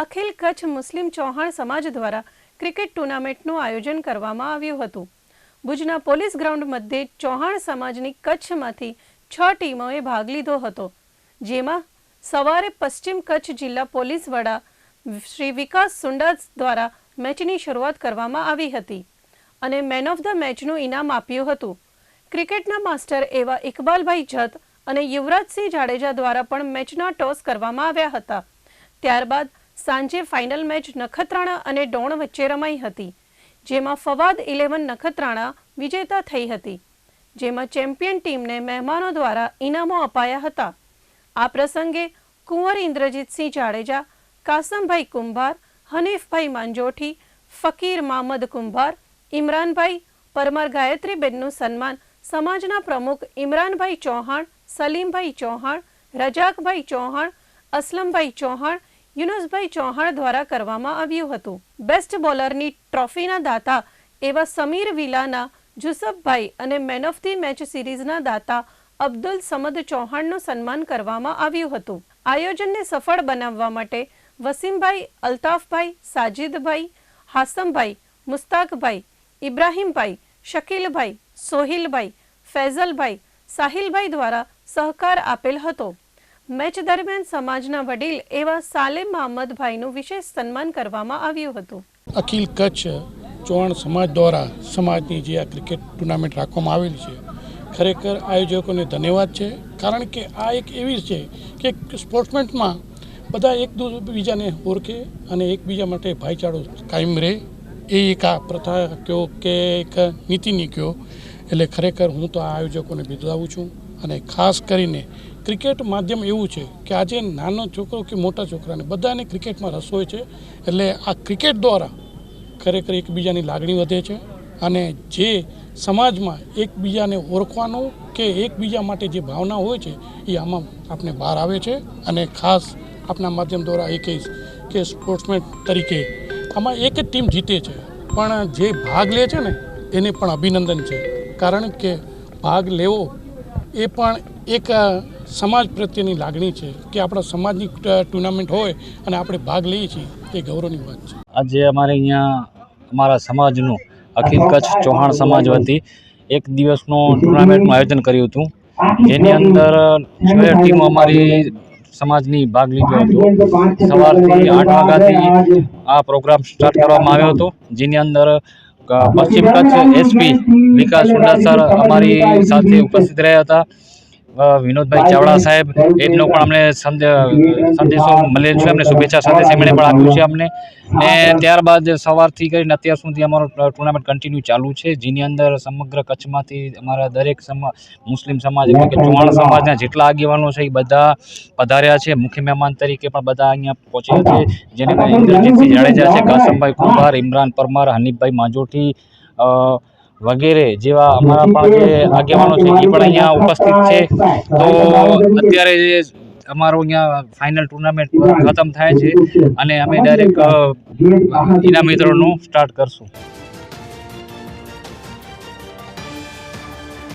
અખિલ કચ્છ મુસ્લિમ ચૌહાણ સમાજ દ્વારા ક્રિકેટ ટુર્નામેન્ટનું આયોજન કરવામાં આવ્યું હતું. ભુજના પોલીસ ગ્રાઉન્ડ મધ્યે ચૌહાણ સમાજની કચ્છમાંથી છ ટીમોએ ભાગ લીધો હતો, જેમાં સવારે પશ્ચિમ કચ્છ જિલ્લા પોલીસ વડા શ્રી વિકાસ સુંડા દ્વારા મેચની શરૂઆત કરવામાં આવી હતી અને મેન ઓફ ધ મેચનું ઇનામ આપ્યું હતું. ક્રિકેટના માસ્ટર એવા ઇકબાલભાઈ જત અને યુવરાજસિંહ જાડેજા દ્વારા પણ મેચના ટોસ કરવામાં આવ્યા હતા. ત્યારબાદ સાંજે ફાઇનલ મેચ નખત્રાણા અને ડોણ વચ્ચે રમાઈ હતી, જેમાં ફવાદ ઇલેવન નખત્રાણા વિજેતા થઈ હતી, જેમાં ચેમ્પિયન ટીમને મહેમાનો દ્વારા ઇનામો અપાયા હતા. આ પ્રસંગે કુંવર ઇન્દ્રજીતસિંહ જાડેજા, કાસમભાઈ કુંભાર, હનીફભાઈ માંજોઠી, ફકીર મામદ કુંભાર, ઇમરાનભાઈ પરમાર ગાયત્રીબેનનું સન્માન સમાજના પ્રમુખ ઇમરાનભાઈ ચૌહાણ, સલીમભાઈ ચૌહાણ, રજાકભાઈ ચૌહાણ, અસલમભાઈ ચૌહાણ યુનુસભાઈ ચૌહાણ દ્વારા કરવામાં આવ્યું હતું. બેસ્ટ બોલરની ટ્રોફીના દાતા એવા સમીર વિલાના, જુસફભાઈ અને મેન ઓફ ધી મેચ સિરીઝના દાતા અબ્દુલ સમદ ચૌહાણનું સન્માન કરવામાં આવ્યું હતું. આયોજનને સફળ બનાવવા માટે વસીમભાઈ, અલ્તાફભાઈ, સાજિદભાઈ, હાસમભાઈ, મુસ્તાકભાઈ, ઇબ્રાહીમભાઈ, શકીલભાઈ, સોહિલભાઈ, ફૈઝલભાઈ, સાહિલભાઈ દ્વારા સહકાર આપેલ હતો. મેચ દરમિયાન સમાજના વડીલ એવા સાલેમ મહમ્મદભાઈનું વિશેષ સન્માન કરવામાં આવ્યું હતું. અખિલ કચ્છ ચૌહાણ સમાજ દ્વારા સમાજની જે આ ક્રિકેટ ટુર્નામેન્ટ રાખવામાં આવેલી છે, ખરેખર આયોજકોને ધન્યવાદ છે. કારણ કે આ એક એવી છે કે સ્પોર્ટ્સમેન્ટમાં બધા એક બીજાને ઓળખે અને એકબીજા માટે ભાઈચારો કાયમ રહે. એ એક આ પ્રથા કહો કે એક નીતિની કહો એટલે ખરેખર હું તો આ આયોજકોને બિરદાવું છું. અને ખાસ કરીને ક્રિકેટ માધ્યમ એવું છે કે આજે નાનો છોકરો કે મોટા છોકરાને બધાને ક્રિકેટમાં રસ હોય છે, એટલે આ ક્રિકેટ દ્વારા ખરેખર એકબીજાની લાગણી વધે છે અને જે સમાજમાં એકબીજાને ઓળખવાનું કે એકબીજા માટે જે ભાવના હોય છે, એ આમાં આપણે બહાર આવે છે અને ખાસ આપણા માધ્યમ દ્વારા એ કહીશ કે સ્પોર્ટ્સમેન તરીકે આમાં એક જ ટીમ જીતે છે, પણ જે ભાગ લે છે ને, એને પણ અભિનંદન છે. કારણ કે ભાગ લેવો એ પણ એક સમાજ પ્રત્યેની લાગણી છે કે આપણા સમાજની ટુર્નામેન્ટ હોય અને આપણે ભાગ લઈએ છીએ, એ ગૌરવની વાત છે. આજે અમારે અહીંયા અમારા સમાજનું અખિલ કચ્છ ચૌહાણ સમાજ વતી એક દિવસનું ટુર્નામેન્ટનું આયોજન કર્યું હતું. જેની અંદર છ ટીમો અમારી સમાજની ભાગ લીધો હતો. સવારથી આઠ વાગ્યાથી આ પ્રોગ્રામ સ્ટાર્ટ કરવામાં આવ્યો હતો, જેની અંદર પશ્ચિમ કચ્છ એસપી વિકાસ સુંડા સર અમારી સાથે ઉપસ્થિત રહ્યા હતા. વિનોદભાઈ ચાવડા સાહેબ એમનો પણ અમને સંદે- સંદેશો મળેલ છે અમને શુભેચ્છા સંદેશ એમણે પણ આપ્યું છે અમને. ને ત્યારબાદ સવારથી કરીને અત્યાર સુધી અમારો ટુર્નામેન્ટ કન્ટિન્યુ ચાલુ છે. જેની અંદર સમગ્ર કચ્છમાંથી અમારા દરેક મુસ્લિમ સમાજ એટલે કે ચૌહાણ સમાજના જેટલા આગેવાનો છે એ બધા પધાર્યા છે. મુખ્ય મહેમાન તરીકે પણ બધા અહીંયા પહોંચ્યા છે. જેને ઇન્દ્રજીતસિંહ જાડેજા છે કાસમભાઈ કુંભાર ઇમરાન પરમાર હનીફભાઈ માંજોઠી વગેરે જેવા અમારા પણ જે આગેવાનો છે, એ પણ અહીંયા ઉપસ્થિત છે. તો અત્યારે જે અમારું અહીંયા ફાઇનલ ટુર્નામેન્ટ ખતમ થાય છે અને અમે ડાયરેક્ટ ઇનામ મિત્રોનું સ્ટાર્ટ કરશું.